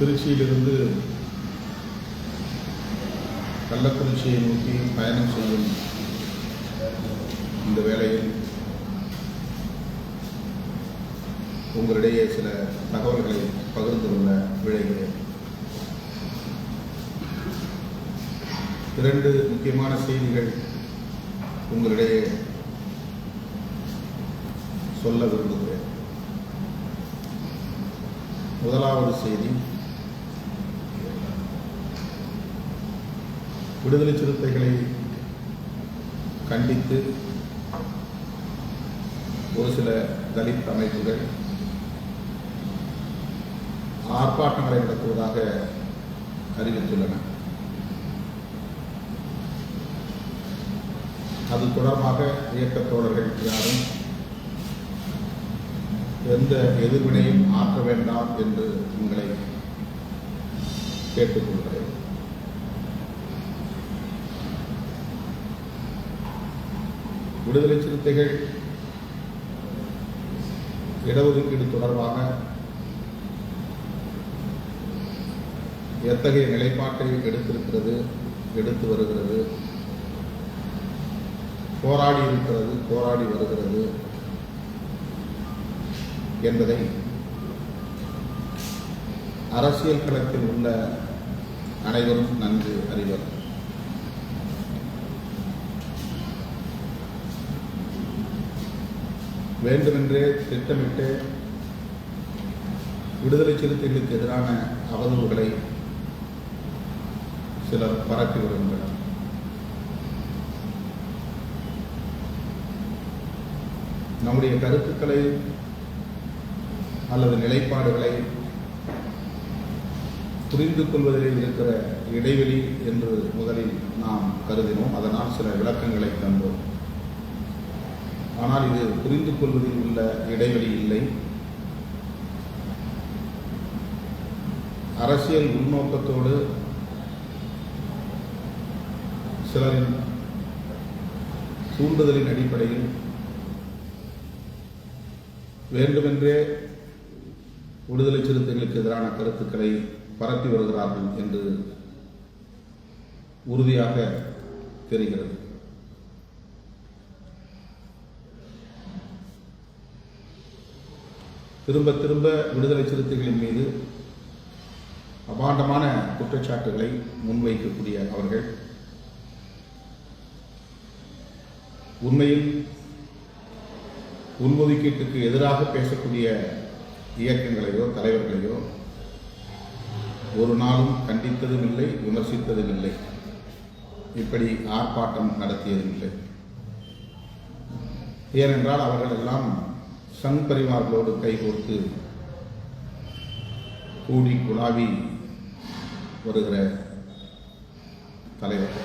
திருச்சியிலிருந்து கள்ளக்குறிச்சியை நோக்கி பயணம் செய்யும் இந்த வேளையில் உங்களிடையே சில தகவல்களை பகிர்ந்து கொள்ள விழைகிறேன். இரண்டு முக்கியமான செய்திகள் உங்களிடையே சொல்ல விரும்புகிறேன். முதலாவது செய்தி விடுதலை சிறுத்தைகளை கண்டித்து ஒரு சில தலித் அமைப்புகள் ஆர்ப்பாட்டங்களை நடத்துவதாக அறிவித்துள்ளன. அது தொடர்பாக இயக்கத் தோழர்கள் யாரும் எந்த எதிர்வினையும் ஆற்ற வேண்டாம் என்று உங்களை கேட்டுக்கொள்கிறேன். விடுதலை சிறுத்தைகள் இடஒதுக்கீடு தொடர்பாக எத்தகைய நிலைப்பாட்டை எடுத்திருக்கிறது எடுத்து வருகிறது போராடி இருக்கிறது போராடி வருகிறது என்பதை அரசியல் களத்தில் உள்ள அனைவரும் நன்கு அறிவர். வேண்டுமென்றே திட்டமிட்டு விடுதலை சிறுத்தைகளுக்கு எதிரான அவதூறுகளை சிலர் பரப்பி வருகின்றனர். நம்முடைய கருத்துக்களை அல்லது நிலைப்பாடுகளை புரிந்து கொள்வதில் இருக்கிற இடைவெளி என்று முதலில் நாம் கருதினோம். அதனால் சில விளக்கங்களை தந்தோம். ஆனால் இது புரிந்து கொள்வதில் உள்ள இடைவெளி இல்லை. அரசியல் உள்நோக்கத்தோடு சிலரின் தூண்டுதலின் அடிப்படையில் வேண்டுமென்றே விடுதலை சிறுத்தைகளுக்கு எதிரான கருத்துக்களை பரப்பி வருகிறார்கள் என்று உறுதியாக தெரிகிறது. திரும்ப திரும்ப விடுதலை சிறுத்தைகளின் மீது அபாண்டமான குற்றச்சாட்டுகளை முன்வைக்கக்கூடிய அவர்கள். உண்மையில் உள்ஒதுக்கீட்டுக்கு எதிராக பேசக்கூடிய இயக்கங்களையோ தலைவர்களையோ ஒரு நாளும் கண்டித்ததும் இல்லை விமர்சித்ததும் இல்லை இப்படி ஆர்ப்பாட்டம் நடத்தியதும் இல்லை ஏனென்றால் அவர்கள் எல்லாம் சங் பரிவார்களோடு கைகோர்த்து கூடி குழாவி வருகிற தலைவர்.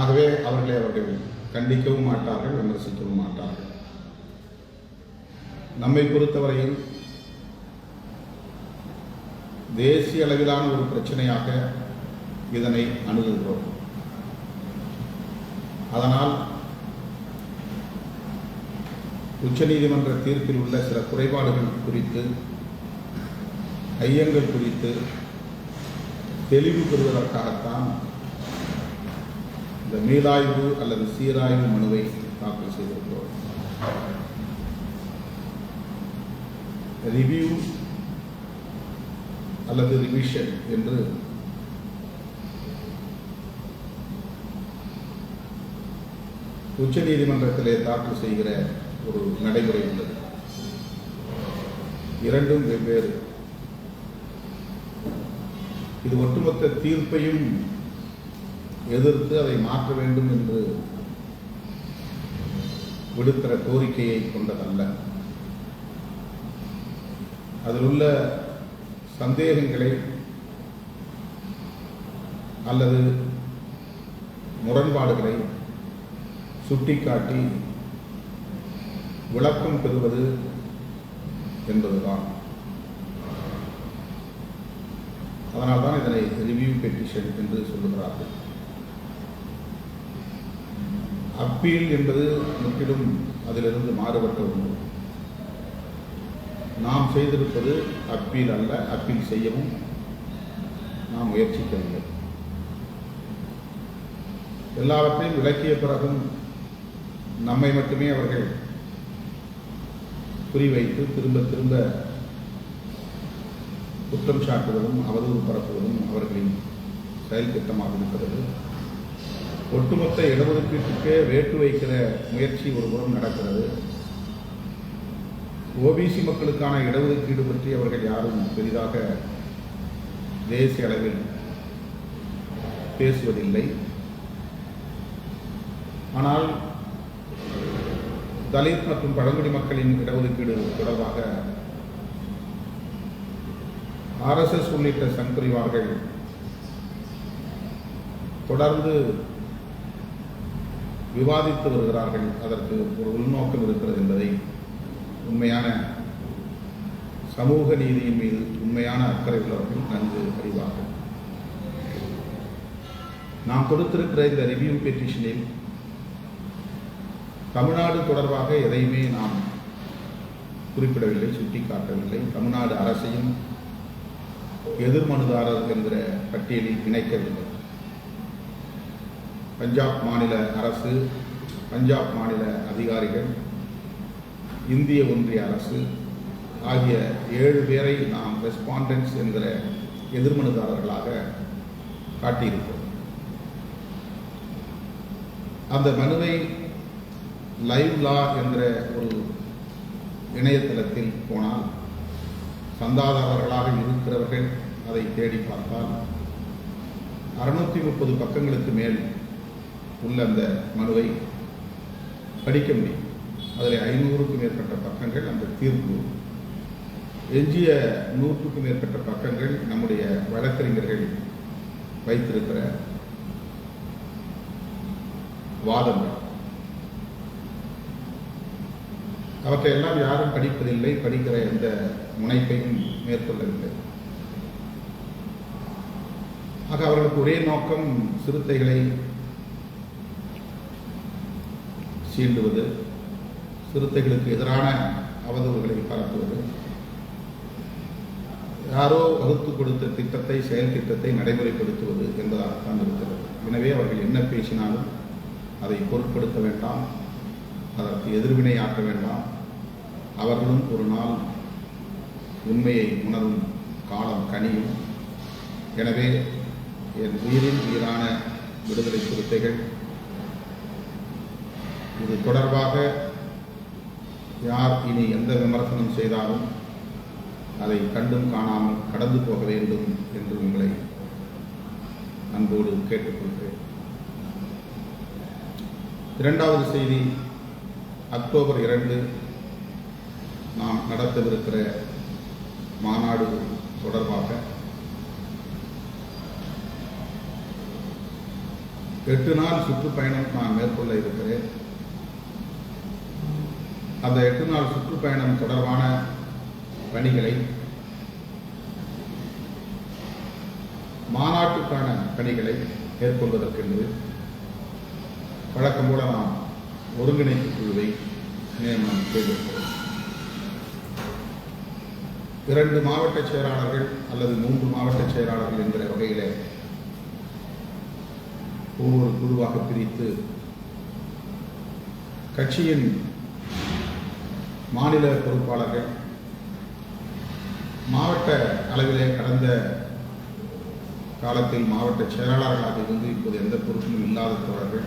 ஆகவே அவர்களை அவர்கள் கண்டிக்கவும் மாட்டார்கள் விமர்சிக்கவும் மாட்டார்கள். நம்மை பொறுத்தவரையில் தேசிய அளவிலான ஒரு பிரச்சனையாக இதனை அணுகுகிறோம். அதனால் உச்சநீதிமன்ற தீர்ப்பில் உள்ள சில குறைபாடுகள் குறித்து ஐயங்கள் குறித்து தெளிவு பெறுவதற்காகத்தான் இந்த மீளாய்வு அல்லது சீராய்வு மனுவை தாக்கல் செய்திருக்கிறோம். ரிவ்யூ அல்லது ரிவிஷன் என்று உச்சநீதிமன்றத்திலே தாக்கல் செய்கிற ஒரு நடைமுறை உள்ளது. இரண்டும் வெவ்வேறு. இது ஒட்டுமொத்த தீர்ப்பையும் எதிர்த்து அதை மாற்ற வேண்டும் என்று விடுக்கிற கோரிக்கையை கொண்டதல்ல. அதில் உள்ள சந்தேகங்களை அல்லது முரண்பாடுகளை சுட்டிக்காட்டி விளக்கம் பெறுவது என்பதுதான். அதனால்தான் இதனை ரிவ்யூ பெட்டிஷன் என்று சொல்லுகிறார்கள். அப்பீல் என்பது முற்றிலும் அதிலிருந்து மாறுபட்ட ஒன்று. நாம் செய்திருப்பது அப்பீல் அல்ல அப்பீல் செய்யவும் நாம் முயற்சிக்கவில்லை. எல்லாவற்றையும் விளக்கிய பிறகும் நம்மை மட்டுமே அவர்கள் குறிவைத்து திரும்ப திரும்ப குற்றம் சாட்டுவதும் அவதூறு பரப்புவதும் அவர்களின் செயல் திட்டமாக இருக்கிறது ஒட்டுமொத்த இடஒதுக்கீட்டுக்கே வேட்டு வைக்கிற முயற்சி ஒரு புறம் நடக்கிறது. ஓபிசி மக்களுக்கான இடஒதுக்கீடு பற்றி அவர்கள் யாரும் பெரிதாக தேசிய அளவில் பேசுவதில்லை. ஆனால் தலித் மற்றும் பழங்குடி மக்களின் இடஒதுக்கீடு தொடர்பாக ஆர்எஸ்எஸ் உள்ளிட்ட சங்கரிவார்கள் தொடர்ந்து விவாதித்து வருகிறார்கள். அதற்கு ஒரு உள்நோக்கம் இருக்கிறது என்பதை உண்மையான சமூக நீதியின் மீது உண்மையான அக்கறை உள்ளவர்கள் நன்கு அறிவார்கள். நாம் கொடுத்திருக்கிற இந்த ரிவ்யூ பெட்டிஷனில் தமிழ்நாடு தொடர்பாக எதையுமே நாம் குறிப்பிடவில்லை சுட்டிக்காட்டவில்லை. தமிழ்நாடு அரசையும் எதிர்மனுதாரர் என்கிற பட்டியலில் இணைக்கவில்லை பஞ்சாப் மாநில அரசு பஞ்சாப் மாநில அதிகாரிகள் இந்திய ஒன்றிய அரசு ஆகிய ஏழு பேரை நாம் ரெஸ்பாண்டன்ஸ் என்கிற எதிர்மனுதாரர்களாக காட்டியிருக்கிறோம். அந்த மனுவை லைவ் லா என்ற ஒரு இணையதளத்தில் போனால் சந்தாதாரர்களாக இருக்கிறவர்கள் அதை தேடி பார்த்தால் அறுநூத்தி முப்பது பக்கங்களுக்கு மேல் உள்ள அந்த மனுவை படிக்க முடியும். அதில் ஐநூறுக்கும் மேற்பட்ட பக்கங்கள் அந்த தீர்ப்பு. எஞ்சிய நூற்றுக்கும் மேற்பட்ட பக்கங்கள் நம்முடைய வழக்கறிஞர்கள் வைத்திருக்கிற வாதங்கள். அவற்றை எல்லாம் யாரும் படிப்பதில்லை படிக்கிற எந்த முனைப்பையும் மேற்கொள்ளவில்லை. ஆக அவர்களுக்கு ஒரே நோக்கம் சிறுத்தைகளை சீண்டுவது சிறுத்தைகளுக்கு எதிரான அவதூறுகளை பரப்புவது. யாரோ வகுத்து கொடுத்த திட்டத்தை செயல் திட்டத்தை நடைமுறைப்படுத்துவது என்பதாகத்தான் இருக்கிறது. எனவே அவர்கள் என்ன பேசினாலும் அதை பொருட்படுத்த வேண்டாம் அதற்கு எதிர்வினை ஆற்ற வேண்டாம். அவர்களும் ஒரு நாள் உண்மையை உணரும் காலம் கனியும். எனவே என் உயிரின் உயிரான விடுதலை சிறுத்தைகள் இது தொடர்பாக யார் இனி எந்த விமர்சனம் செய்தாலும் அதை கண்டும் காணாமல் கடந்து போக வேண்டும் என்று உங்களை அன்போடு கேட்டுக்கொள்கிறேன். இரண்டாவது செய்தி அக்டோபர் இரண்டு நாம் நடத்தவிருக்கிற மாநாடு தொடர்பாக எட்டு நாள் சுற்றுப்பயணம் நான் மேற்கொள்ள இருக்கிறேன். அந்த எட்டு நாள் சுற்றுப்பயணம் தொடர்பான பணிகளை மாநாட்டுக்கான பணிகளை மேற்கொள்வதற்கென்று வழக்கம் போல நாம் ஒருங்கிணைப்பு குழுவை நியமனம் செய்திருக்கிறோம் இரண்டு மாவட்ட செயலாளர்கள் அல்லது மூன்று மாவட்ட செயலாளர்கள் என்கிற வகையிலே ஒவ்வொரு குழுவாக பிரித்து கட்சியின் மாநில பொறுப்பாளர்கள் மாவட்ட அளவிலே கடந்த காலத்தில் மாவட்ட செயலாளர்களாக இருந்து இப்போது எந்த பொறுப்பிலும் இல்லாத தோழர்கள்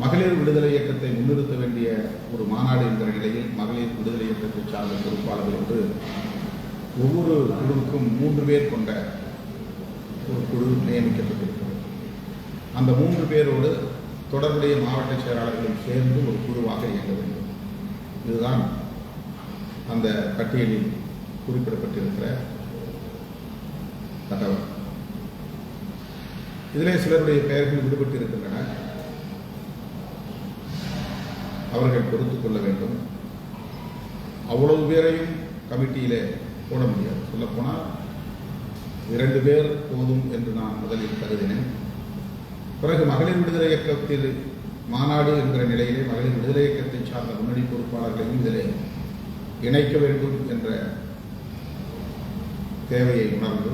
மகளிர் விடுதலை இயக்கத்தை முன்னிறுத்த வேண்டிய ஒரு மாநாடு என்கிற நிலையில் மகளிர் விடுதலை இயக்கத்தை சார்ந்த பொறுப்பாளர்கள் என்று ஒவ்வொரு குழுவுக்கும் மூன்று பேர் கொண்ட ஒரு குழு நியமிக்கப்பட்டிருக்கிறது. அந்த மூன்று பேரோடு தொடர்புடைய மாவட்ட செயலாளர்களும் சேர்ந்து ஒரு குழுவாக இயங்க வேண்டும். இதுதான் அந்த பட்டியலில் குறிப்பிடப்பட்டிருக்கிற தகவல். இதிலே சிலருடைய பெயர்கள் விடுபட்டு இருக்கின்றன அவர்கள் பொறுத்து கொள்ள வேண்டும். அவ்வளவு பேரையும் கமிட்டியிலே போட முடியாது. சொல்லப்போனால் இரண்டு பேர் போதும் என்று நான் முதலில் கருதினேன். பிறகு மகளிர் விடுதலை இயக்கத்தில் மாநாடு என்கிற நிலையிலே மகளிர் விடுதலை இயக்கத்தை சார்ந்த முன்னணி பொறுப்பாளர்களையும் இதிலே இணைக்க வேண்டும் என்ற தேவையை உணர்ந்து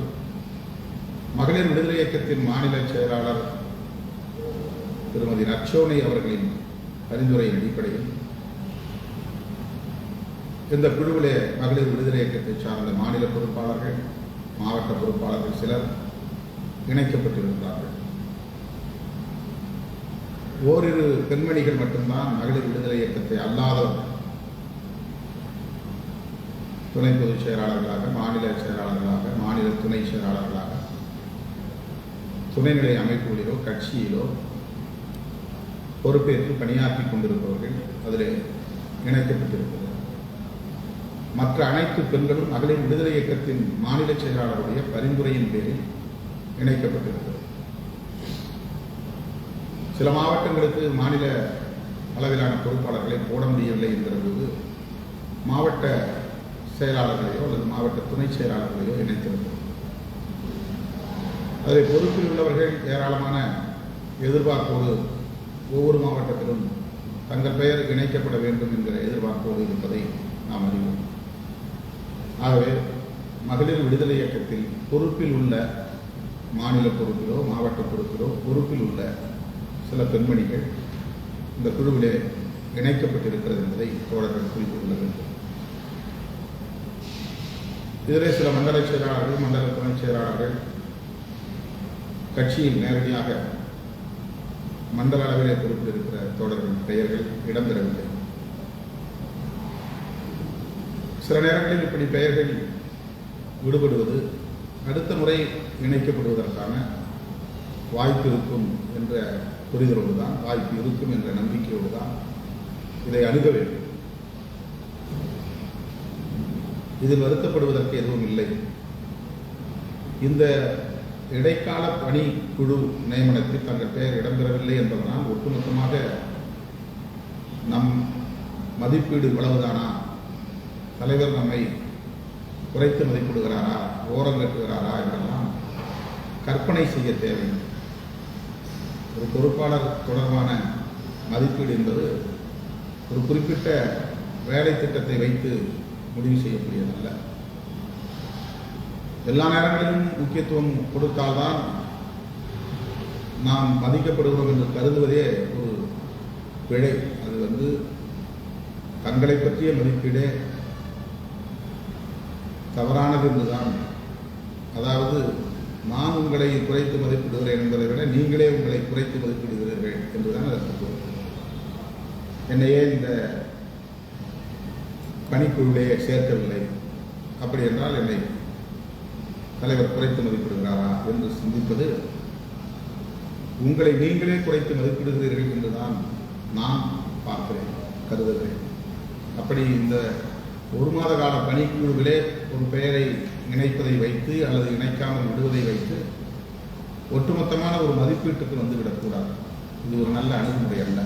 மகளிர் விடுதலை இயக்கத்தின் மாநில செயலாளர் திருமதி நச்சோனை அவர்களின் பரிந்துரையின் அடிப்படையில் இந்த குழுவிலே மகளிர் விடுதலை இயக்கத்தை சார்ந்த மாநில பொறுப்பாளர்கள் மாவட்ட பொறுப்பாளர்கள் சிலர் இணைக்கப்பட்டிருக்கிறார்கள் ஓரிரு பெண்மணிகள் மட்டும்தான் மகளிர் விடுதலை இயக்கத்தை அல்லாதவர்கள் துணை பொதுச் செயலாளர்களாக மாநில செயலாளர்களாக மாநில துணை செயலாளர்களாக துணைநிலை அமைப்புகளிலோ கட்சியிலோ பொறுப்பேற்று பணியாற்றிக் கொண்டிருப்பவர்கள் அதில் இணைக்கப்பட்டிருக்கிறது மற்ற அனைத்து பெண்களும் மகளிர் விடுதலை இயக்கத்தின் மாநில செயலாளருடைய பரிந்துரையின் பேரில் இணைக்கப்பட்டிருக்கிறது. சில மாவட்டங்களுக்கு மாநில அளவிலான பொறுப்பாளர்களை போட முடியவில்லை என்கிற போது மாவட்ட செயலாளர்களையோ அல்லது மாவட்ட துணை செயலாளர்களையோ இணைத்திருந்தது அதில் பொறுப்பில் உள்ளவர்கள் ஏராளமான எதிர்பார்ப்போடு ஒவ்வொரு மாவட்டத்திலும் தங்கள் பெயர் இணைக்கப்பட வேண்டும் என்கிற எதிர்பார்ப்போடு இருப்பதை நாம் அறிவோம். ஆகவே மகளிர் விடுதலை இயக்கத்தில் பொறுப்பில் உள்ள மாநில பொறுப்பிலோ மாவட்ட பொறுப்பிலோ பொறுப்பில் உள்ள சில பெண்மணிகள் இந்த குழுவிலே இணைக்கப்பட்டிருக்கிறது என்பதை தோழர்கள் குறித்து கொள்ள வேண்டும். இதிலே சில மண்டல செயலாளர்கள் மண்டல துணைச் செயலாளர்கள் கட்சியில் நேரடியாக மண்டல அளவிலே பொறுப்பில் இருக்கிற பெயர்கள் இடம்பெறவில்லை. சில நேரங்களில் இப்படி பெயர்கள் விடுபடுவது அடுத்த முறை இணைக்கப்படுவதற்கான வாய்ப்பு இருக்கும் என்ற புரிதலோடு தான் வாய்ப்பு இருக்கும் என்ற நம்பிக்கையோடு தான் இதை அணுக வேண்டும். இதில் வருத்தப்படுவதற்கு எதுவும் இல்லை. இந்த இடைக்கால பணி குழு நியமனத்தில் தங்கள் பெயர் இடம்பெறவில்லை என்பதனால் ஒட்டுமொத்தமாக நம் மதிப்பீடு இவ்வளவுதானா? தலைவர் நம்மை குறைத்து மதிப்பிடுகிறாரா? ஓரம் கட்டுகிறாரா? என்றெல்லாம் கற்பனை செய்ய தேவை. ஒரு பொறுப்பாளர் தொடர்பான மதிப்பீடு என்பது ஒரு குறிப்பிட்ட வேலை திட்டத்தை வைத்து முடிவு செய்யக்கூடியதல்ல. எல்லா நேரங்களிலும் முக்கியத்துவம் கொடுத்தால்தான் நாம் மதிக்கப்படுகிறோம் என்று கருதுவதே ஒரு பிழை. அது வந்து தங்களை பற்றிய மதிப்பீடே தவறானது என்றுதான். அதாவது நான் உங்களை குறைத்து மதிப்பிடுகிறேன் என்பதை விட நீங்களே உங்களை குறைத்து மதிப்பிடுகிறீர்கள் என்றுதான் அதற்கு பொருள். என்னையே இந்த பணிக்குள்ளே சேர்க்கவில்லை? அப்படி என்றால் என்னை தலைவர் குறைத்து மதிப்பிடுகிறாரா என்று சிந்திப்பது உங்களை நீங்களே குறைத்து மதிப்பிடுகிறீர்கள் என்றுதான் நான் பார்க்கிறேன் கருதுகிறேன். அப்படி இந்த ஒரு மாத கால பணிக்குழுவிலே ஒரு பெயரை இணைப்பதை வைத்து அல்லது இணைக்காமல் விடுவதை வைத்து ஒட்டுமொத்தமான ஒரு மதிப்பீட்டுக்கு வந்துவிடக்கூடாது இது ஒரு நல்ல அணுகுமுறை அல்ல.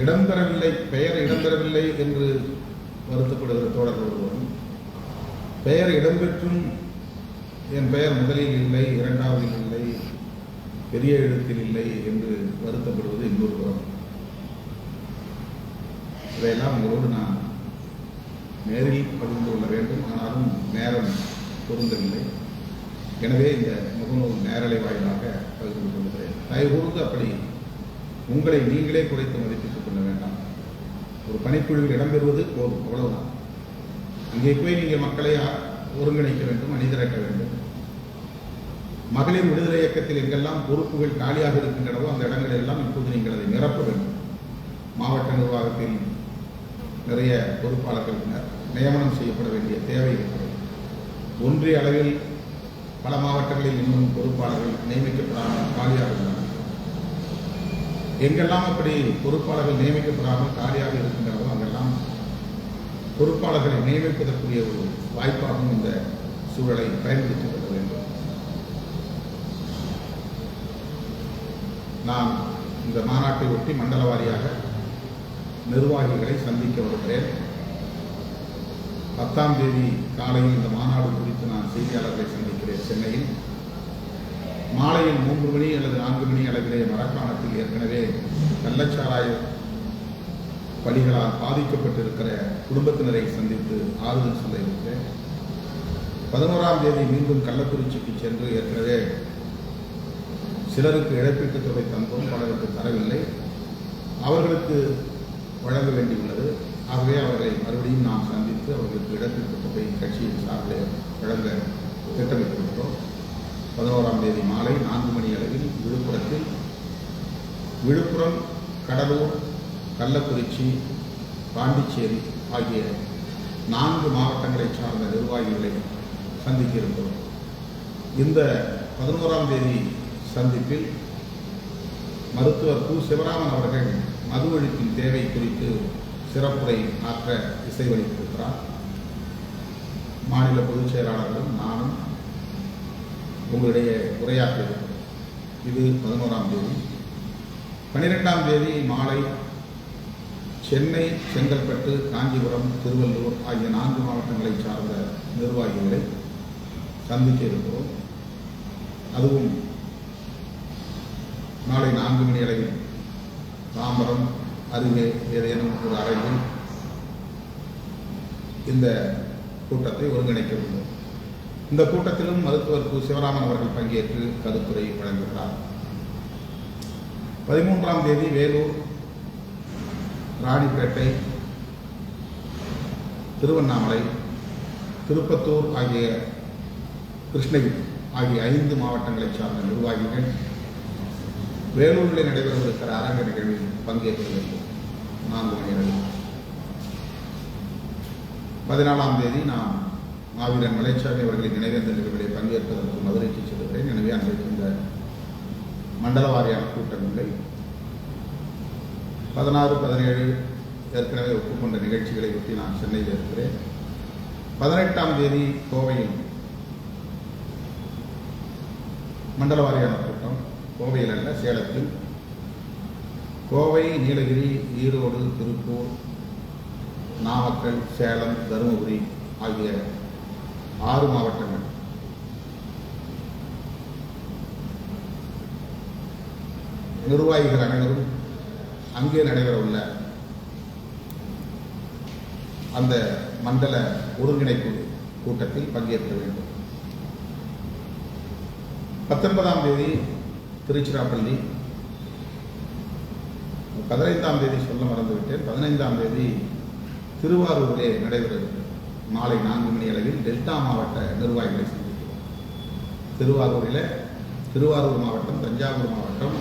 இடம்பெறவில்லை பெயர் இடம்பெறவில்லை என்று வருத்தப்படுகிற தோழர்கள் ஒருவரும் பெயர் இடம்பெற்றும் என் பெயர் முதலில் இல்லை இரண்டாவதில் இல்லை பெரிய எழுத்தில் இல்லை என்று வருத்தப்படுவது இன்னொரு புறம் இதையெல்லாம் உங்களோடு நான் நேரில் பகிர்ந்து கொள்ள வேண்டும். ஆனாலும் நேரம் பொருந்தவில்லை. எனவே இந்த முகநூல் நேரலை வாயிலாக பகிர்ந்து கொள்கிறேன். தயவுகூர்ந்து அப்படி உங்களை நீங்களே குறைத்து மதிப்பிட்டுக் கொள்ள வேண்டாம். ஒரு பணிக்குழுவில் இடம்பெறுவது போதும் அவ்வளவுதான். அங்கே போய் நீங்கள் மக்களை ஒருங்கிணைக்க வேண்டும் அணிதிரட்ட வேண்டும். மகளிர் விடுதலை இயக்கத்தில் எங்கெல்லாம் பொறுப்புகள் காலியாக இருக்கின்றனவோ அந்த இடங்களில் எல்லாம் இப்போது நீங்கள் அதை நிரப்ப வேண்டும். மாவட்ட நிர்வாகத்தில் நிறைய பொறுப்பாளர்கள் நியமனம் செய்யப்பட வேண்டிய தேவை இருக்கிறது ஒன்றிய அளவில் பல மாவட்டங்களில் இன்னும் பொறுப்பாளர்கள் நியமிக்கப்படாமல் காலியாக உள்ளனர். எங்கெல்லாம் அப்படி பொறுப்பாளர்கள் நியமிக்கப்படாமல் காலியாக இருக்கின்றனவோ அங்கெல்லாம் பொறுப்பாளர்களை நியமிப்பதற்குரிய ஒரு வாய்ப்பாகவும் இந்த சூழலை பயன்படுத்திக் கொள்ள வேண்டும். நான் இந்த மாநாட்டை ஒட்டி மண்டல வாரியாக நிர்வாகிகளை சந்திக்க வருகிறேன் பத்தாம் தேதி காலையில் இந்த மாநாடு குறித்து நான் செய்தியாளர்களை சந்திக்கிறேன் சென்னையில். மாலையில் மூன்று மணி அல்லது நான்கு மணி அளவிலே மரக்காணத்தில் ஏற்கனவே கள்ளச்சாராய வழிகளால் பாதிக்கப்பட்டிருக்கிற குடும்பத்தினரை சந்தித்து ஆறுதல் சொல்ல இருக்கிறேன். பதினோராம் தேதி மீண்டும் கள்ளக்குறிச்சிக்கு சென்று ஏற்கனவே சிலருக்கு இழப்பீட்டுத் தொகை தந்தோம் பலருக்கு தரவில்லை. அவர்களுக்கு வழங்க வேண்டியுள்ளது. ஆகவே அவர்களை மறுபடியும் நாம் சந்தித்து அவர்களுக்கு இழப்பீட்டுத் தொகை கட்சியின் சார்பில் வழங்க திட்டமிட்டிருக்கிறோம். பதினோராம் தேதி மாலை நான்கு மணி அளவில் விழுப்புரத்தில் விழுப்புரம் கடலூர் கள்ளக்குறிச்சி பாண்டிச்சேரி ஆகிய நான்கு மாவட்டங்களை சார்ந்த நிர்வாகிகளை சந்திக்கிருந்தோம் இந்த பதினோராம் தேதி சந்திப்பில் மருத்துவர் கு. சிவராமன் அவர்கள் மது ஒழிப்பின் தேவை குறித்து சிறப்புரை ஆற்ற இசைவளித்திருக்கிறார். மாநில பொதுச் செயலாளர்களும் நானும் உங்களிடையே உரையாற்றியிருக்கிறோம் இது பதினோராம் தேதி. பன்னிரெண்டாம் தேதி மாலை சென்னை செங்கல்பட்டு காஞ்சிபுரம் திருவள்ளூர் ஆகிய நான்கு மாவட்டங்களை சார்ந்த நிர்வாகிகளை சந்திக்க இருக்கிறோம் அதுவும் நாளை நான்கு மணி அளவில் தாம்பரம் அருகே ஏதேனும் ஒரு அறையில் இந்த கூட்டத்தை ஒருங்கிணைக்க உள்ளோம் இந்த கூட்டத்திலும் மருத்துவர் கு. சிவராமன் அவர்கள் பங்கேற்று கருத்துரை வழங்குகிறார். பதிமூன்றாம் தேதி வேலூர் ராணிப்பேட்டை திருவண்ணாமலை திருப்பத்தூர் ஆகிய கிருஷ்ணகிரி ஆகிய ஐந்து மாவட்டங்களைச் சார்ந்த நிர்வாகிகள் வேலூரில் நடைபெறவிருக்கிற அரங்க நிகழ்வில் பங்கேற்க வேண்டும் நான்கு மணி பதினாலாம் தேதி நாம் மாவீரன் மலைச்சாமி அவர்களின் நினைவேந்த நிகழ்விலே பங்கேற்பதற்கு மதுரைக்கு செல்கிறேன் எனவே அன்றைக்கு இந்த மண்டல வாரியான கூட்டங்களை பதினாறு பதினேழு ஏற்கனவே ஒப்புக்கொண்ட நிகழ்ச்சிகளை ஒட்டி நான் சென்னையில் இருக்கிறேன். பதினெட்டாம் தேதி கோவையில் மண்டல வாரியான கூட்டம். கோவையில் அல்ல சேலத்தில். கோவை நீலகிரி ஈரோடு திருப்பூர் நாமக்கல் சேலம் தருமபுரி ஆகிய ஆறு மாவட்டங்கள். நிர்வாகிகள் அனைவரும் அங்கே நடைபெறவுள்ள அந்த மண்டல ஒருங்கிணைப்பு கூட்டத்தில் பங்கேற்க வேண்டும். பத்தொன்பதாம் தேதி திருச்சிராப்பள்ளி. பதினைந்தாம் தேதி சொல்ல மறந்துவிட்டேன். பதினைந்தாம் தேதி திருவாரூரிலே நடைபெறுகிறது மாலை நான்கு மணி அளவில் டெல்டா மாவட்ட நிர்வாகிகளை சந்திக்கிறோம். திருவாரூரில் திருவாரூர் மாவட்டம் தஞ்சாவூர் மாவட்டம்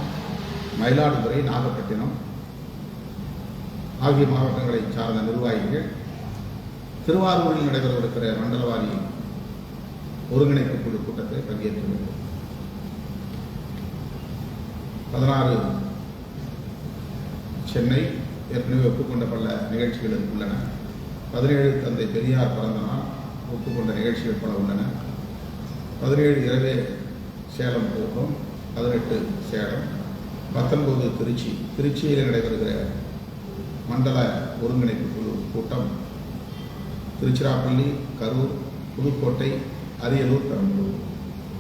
மயிலாடுதுறை நாகப்பட்டினம் ஆகிய மாவட்டங்களை சார்ந்த நிர்வாகிகள் திருவாரூரில் நடைபெறவிருக்கிற மண்டலவாரி ஒருங்கிணைப்பு குழு கூட்டத்தில் பங்கேற்க வேண்டும். பதினாறு சென்னை ஏற்கனவே ஒப்புக்கொண்ட பல நிகழ்ச்சிகள் உள்ளன. பதினேழு தந்தை பெரியார் பிறந்த நாள் ஒப்புக்கொண்ட நிகழ்ச்சிகள் பல உள்ளன. பதினேழு இரவே சேலம் போகும் பதினெட்டு சேலம் பத்தொன்பது திருச்சி திருச்சியில் நடைபெறுகிற மண்டல ஒருங்கிணைப்பு குழு கூட்டம் திருச்சிராப்பள்ளி கரூர் புதுக்கோட்டை அரியலூர் பெரம்பலூர்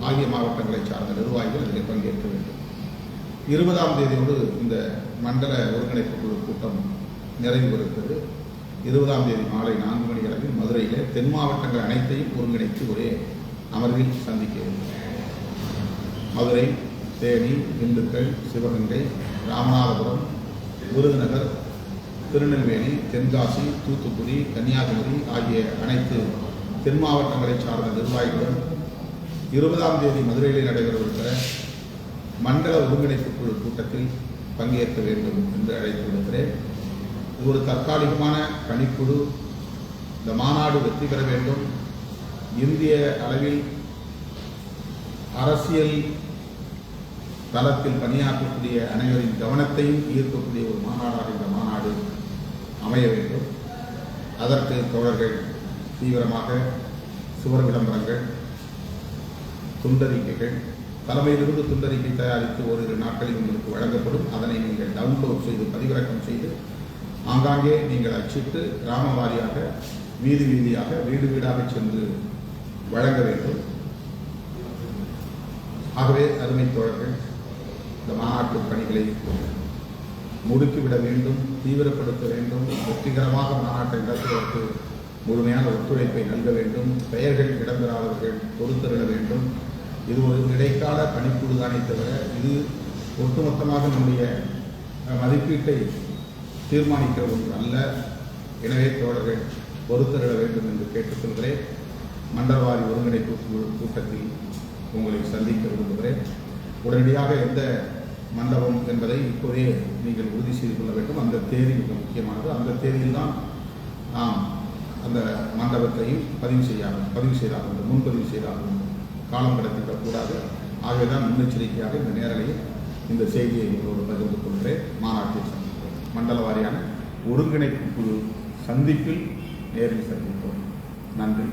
ஆகிய மாவட்டங்களைச் சார்ந்த நிர்வாகிகள் இதில் பங்கேற்க வேண்டும் இருபதாம் தேதியோடு இந்த மண்டல ஒருங்கிணைப்பு குழு கூட்டம் நிறைவு இருபதாம் தேதி மாலை நான்கு மணி அளவில் மதுரையில் தென் மாவட்டங்கள் அனைத்தையும் ஒருங்கிணைத்து ஒரே அமர்வில் சந்திக்க இருக்கிறோம். மதுரை தேனி திண்டுக்கல் சிவகங்கை ராமநாதபுரம் விருதுநகர் திருநெல்வேலி தென்காசி தூத்துக்குடி கன்னியாகுமரி ஆகிய அனைத்து தென் மாவட்டங்களைச் சார்ந்த நிர்வாகிகளும் இருபதாம் தேதி மதுரையில் நடைபெறவிருக்கிற மண்டல ஒருங்கிணைப்பு குழு கூட்டத்தில் பங்கேற்க வேண்டும் என்று அழைத்து விடுகிறேன் இது ஒரு தற்காலிகமான பணிக்குழு. இந்த மாநாடு வெற்றி பெற வேண்டும். இந்திய அளவில் அரசியல் தளத்தில் பணியாற்றக்கூடிய அனைவரின் கவனத்தையும் ஈர்க்கக்கூடிய ஒரு மாநாடாக இந்த அமைய வேண்டும். அதற்கு தோழர்கள் தீவிரமாக சுவர் விளம்பரங்கள் துண்டறிக்கைகள் தலைமையிலிருந்து துண்டறிக்கை தயாரித்து ஓரிரு நாட்களில் உங்களுக்கு வழங்கப்படும். அதனை நீங்கள் டவுன்லோட் செய்து பதிவிறக்கம் செய்து ஆங்காங்கே நீங்கள் அச்சிட்டு கிராம வாரியாக வீதி வீதியாக வீடு வீடாக சென்று வழங்க வேண்டும். ஆகவே அருமை தோழர்கள் இந்த மாநாட்டு பணிகளை முடுக்கிவிட வேண்டும். தீவிரப்படுத்த வேண்டும் வெற்றிகரமாக மாநாட்டை நடத்துவதற்கு முழுமையான ஒத்துழைப்பை நல்க வேண்டும் பெயர்கள் இடம்பெறாதவர்கள் பொறுத்தருள வேண்டும். இது ஒரு இடைக்கால பணிக்குழு தானே தவிர இது ஒட்டுமொத்தமாக நம்முடைய மதிப்பீட்டை தீர்மானிக்கிற ஒன்று அல்ல. எனவே தோழர்கள் பொறுத்தருள வேண்டும் என்று கேட்டுக்கொள்கிறேன். மண்டலவாரி ஒருங்கிணைப்பு குழு கூட்டத்தில் உங்களை சந்திக்க விரும்புகிறேன். உடனடியாக எந்த மண்டபம் என்பதை இப்போதே நீங்கள் உறுதி செய்து கொள்ள வேண்டும். அந்த தேதி மிக முக்கியமானது. அந்த தேதியில் தான் நாம் அந்த மண்டபத்தையும் பதிவு செய்யாமல் பதிவு செய்தாக வேண்டும். முன்பதிவு செய்தாக வேண்டும். காலம் கடத்திவிடக்கூடாது. ஆகவே தான் முன்னெச்சரிக்கையாக இந்த நேரலையில் இந்த செய்தியை உங்களோடு பகிர்ந்து கொள்கிறேன். மாநாட்டில் சந்திப்போம். மண்டல வாரியான ஒருங்கிணைப்பு குழு சந்திப்பில் நேரில் சந்திப்போம். நன்றி.